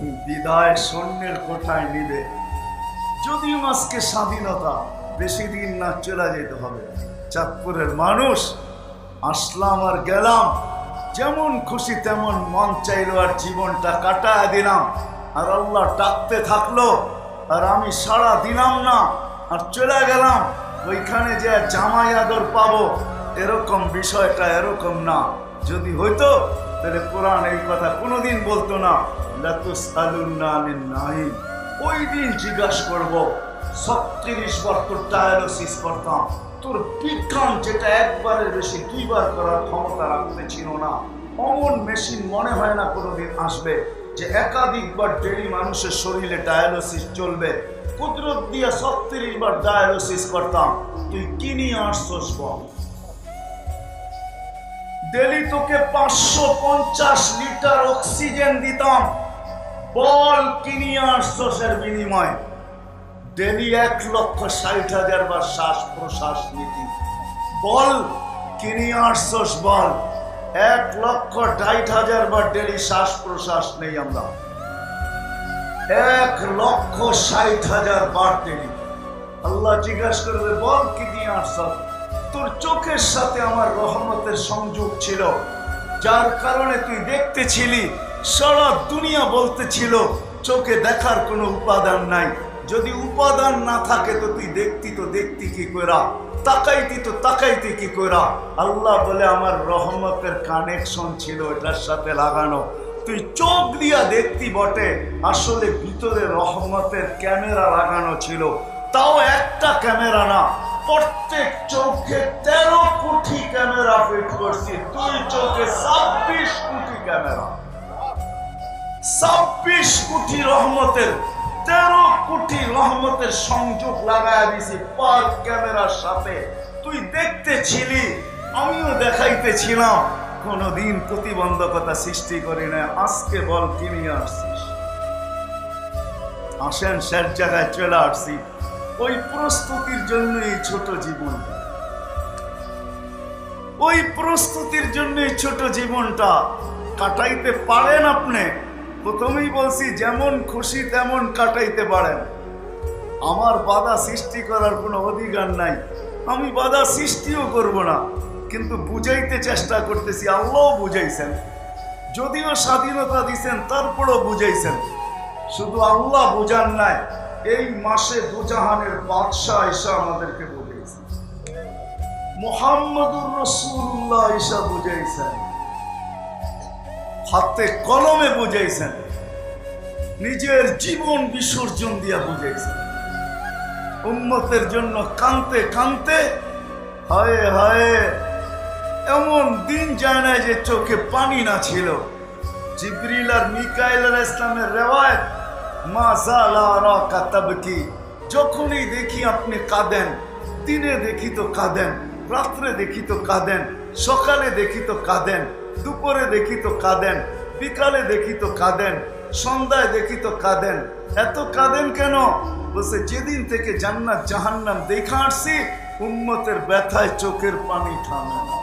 বিদায় সৈন্যের কোঠায় নিবে। যদিও আজকে স্বাধীনতা, বেশি দিন না চলে যেতে হবে। চাঁদপুরের মানুষ, আসলাম আর গেলাম। যেমন খুশি তেমন মন চাইলো আর জীবনটা কাটায় দিলাম। আর আল্লাহ ডাকতে থাকল, আর আমি সাড়া দিলাম না, আর চলে গেলাম। ওইখানে যে জামাই আদর পাবো, এরকম বিষয়টা এরকম না। যদি হইতো তাহলে কোরআন এই কথা কোনোদিন বলতো না লাতুস আলুন্না নাহিম ওই দিন জিজ্ঞাসা করব, ছত্রিশ বার তোর ডায়ালিসিস করতাম, তোর বিজ্ঞান যেটা একবারের বেশি দুইবার করার ক্ষমতা রাখতে ছিল না। অমন মেশিন মনে হয় না কোনোদিন আসবে যে একাধিকবার ডেলি মানুষের শরীরে ডায়ালিসিস চলবে। কুদরত দিয়ে ছত্রিশ বার ডায়ালিসিস করতাম। তুই কি নিয়ে আসছস বল? ডেলি তোকে পাঁচশো পঞ্চাশ লিটার অক্সিজেন দিতাম। বল কিনিয়ে আসছস এর বিনিময়। ডেলি এক লক্ষ ষাট হাজার বার শ্বাস প্রশ্বাস নীতি। বল কিনিয়ে আসছস বল। এক লক্ষ ষাট হাজার বার ডেলি শ্বাস প্রশ্বাস নেই আমরা। এক লক্ষ ষাট হাজার বার ডেলি। আল্লাহ জিজ্ঞাসা করবে, বল কি নিয়ে আসছস তোর চোখের সাথে আমার রহমতের সংযোগ ছিল, যার কারণে তুই দেখতেছিলি, সারা দুনিয়া বলতেছিল, চোখে দেখার কোনো উপাদান নাই। যদি উপাদান না থাকে তো তুই দেখতি তো দেখতি কি করা তাকাইতি তো তাকাইতি কি করা আল্লাহ বলে, আমার রহমতের কানেকশন ছিল এটার সাথে লাগানো। তুই চোখ দিয়া দেখতি বটে, আসলে ভিতরে রহমতের ক্যামেরা লাগানো ছিল। তাও একটা ক্যামেরা না প্রত্যেক চোখে তেরো কোটি ক্যামেরা ফিট করছি। দুই চোখে ছাব্বিশ কোটি ক্যামেরা। ছাব্বিশ কোটি রহমতের, তেরো কোটি রহমতের সংযোগ লাগায় দিছি পার ক্যামেরার সাথে। তুই দেখতে ছিলি আমিও দেখাইতেছিলাম। কোনোদিন প্রতিবন্ধকতা সৃষ্টি করি না আজকে বল কিনে আসছিস আসেন শেষ জায়গায় চলে আসছি। ওই প্রস্তুতির জন্য এই ছোট জীবন। ওই প্রস্তুতির জন্য এই ছোট জীবনটা কাটাইতে পারেন আপনি। প্রথমেই বলছি, যেমন খুশি তেমন কাটাইতে পারেন। আমার বাধা সৃষ্টি করার কোনো অধিকার নাই। আমি বাধা সৃষ্টিও করব না, কিন্তু বুঝাইতে চেষ্টা করতেছি, আল্লাহ বুঝাইছেন। যদিও স্বাধীনতা দিছেন, তারপরও বুঝাইছেন। শুধু আল্লাহ বুঝান নাই এই মাসে দুজাহানের বাদশাহ এসে আমাদেরকে বুঝাইছে। মোহাম্মদুর রসুল্লাহ এসা বুঝাইছেন। হাতে কলমে বুঝাইছেন। নিজের জীবন বিসর্জন দিয়া বুঝাইছেন। উম্মতের জন্য কানতে কানতে, হায় হায়, এমন দিন যায় না যে চোখে পানি না ছিল। জিবরিল আর মিকাইল ইসলামের রেওয়ায়ত মা জালা রাকা তাবকি, যখনই দেখি আপনি কাঁদেন, দিনে দেখি তো কাঁদেন, রাত্রে দেখি তো কাঁদেন, সকালে দেখি তো কাঁদেন, দুপুরে দেখি তো কাঁদেন, বিকালে দেখি তো কাঁদেন, সন্ধ্যায় দেখি তো কাঁদেন, এত কাঁদেন কেন? বলছে, যেদিন থেকে জান্নাত জাহান্নাম দেখা আসছি, উম্মতের ব্যথায় চোখের পানি থামে না।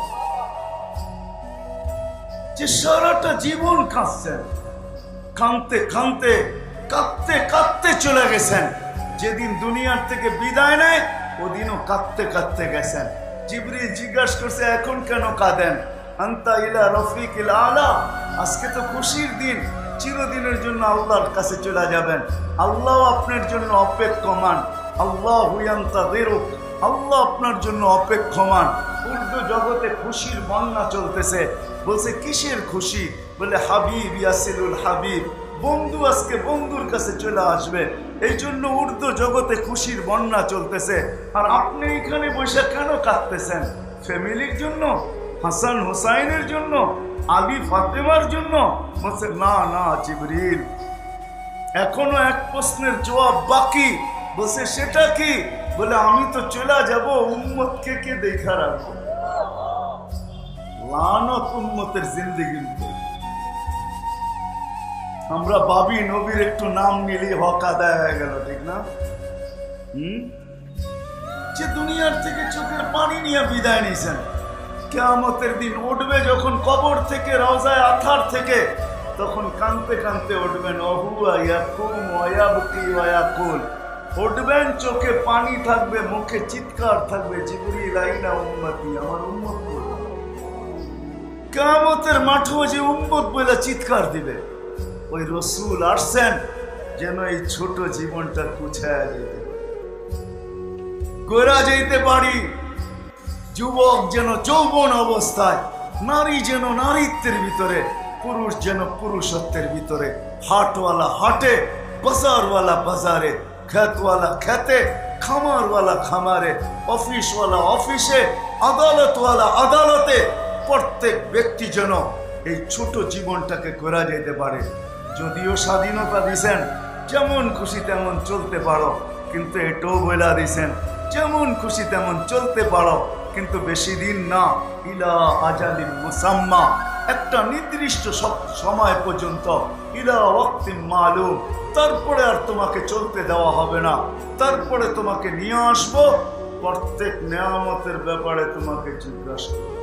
যে সারাটা জীবন কাঁদছেন, কাঁদতে কাঁদতে কাঁদতে কাঁদতে চলে গেছেন। যেদিন দুনিয়ার থেকে বিদায় নেয়, ওদিনও কাঁদতে কাঁদতে গেছেন। জিবরি জিজ্ঞাসা করছে, এখন কেন কাঁদেন? আন্তা ইলা রফিক ইলা আলা? আজকে তো খুশির দিন, চিরদিনের জন্য আল্লাহর কাছে চলে যাবেন। আল্লাহ আপনার জন্য অপেক্ষমান। আল্লাহ হুয়ান্তা দেরুক আল্লাহ আপনার জন্য অপেক্ষমান। উর্দু জগতে খুশির বন্যা চলতেছে। বলছে, কিসের খুশি? বলে, হাবিব ইয়াসিলুল হাবিব। বন্ধু আজকে বন্ধুর কাছে চলে আসবে। এই জন্য উর্দু জগতে খুশির বন্যা চলতেছে। আর আপনি এখানে বসে কেন কাঁদতেছেন? ফ্যামিলির জন্য? হাসান হোসাইনের জন্য? আলী ফাতেমার জন্য? বলছে, না না, জিবরিল। এখনও এক প্রশ্নের জবাব বাকি। বলছে, সেটা কি? বলে, আমি তো চলে যাব, উম্মতকে কে দেখা রাখব? লানত উম্মতের জিন্দগি। আমরা বাবি নবীর একটু নাম নিলে হক আদায় হয়ে গেল, ঠিক না? হুম? যে দুনিয়ার থেকে চোখের পানি নিয়ে বিদায় নিয়েছেন। কেয়ামতের দিন উঠবে যখন কবর থেকে, রওজায় আথার থেকে, তখন কানতে কানতে উঠবেন, অহুয়া ইয়াকুম ওয়ায়াবকি ওয়ায়াকুল উঠবেন, চোখে পানি থাকবে, মুখে চিৎকার থাকবে, জিবরিল, আইনা উম্মতি? আমার উম্মত করবে কামতের মাঠেও যে উম্মত বলে চিৎকার দিবে। ওই রসুল আসছেন যেন এই ছোট জীবনটা কুছায়া যেতে গোরা যেতে পারি। যুবক যেন যৌবন অবস্থায়, নারী যেন নারীত্বের ভিতরে, পুরুষ যেন পুরুষত্বের ভিতরে, হাটওয়ালা হাটে, বাজারওয়ালা বাজারে খ্যাতওয়ালা খ্যাতে খামারওয়ালা খামারে, অফিসওয়ালা অফিসে, আদালতওয়ালা আদালতে প্রত্যেক ব্যক্তি যেন এই ছোট জীবনটাকে করা যেতে পারে। যদিও স্বাধীনতা দিছেন, যেমন খুশি তেমন চলতে পারো। কিন্তু এটাও বইলা দিছেন, যেমন খুশি তেমন চলতে পারো। কিন্তু বেশি দিন না, ইলা আজালিন মুসাম্মা। একটা নির্দিষ্ট সময় পর্যন্ত, ইলা ওয়াক্তিন মালুম। তারপরে আর তোমাকে চলতে দেওয়া হবে না। তারপরে তোমাকে নিয়ে আসব, প্রত্যেক নেয়ামতের ব্যাপারে তোমাকে জিজ্ঞাসা করব।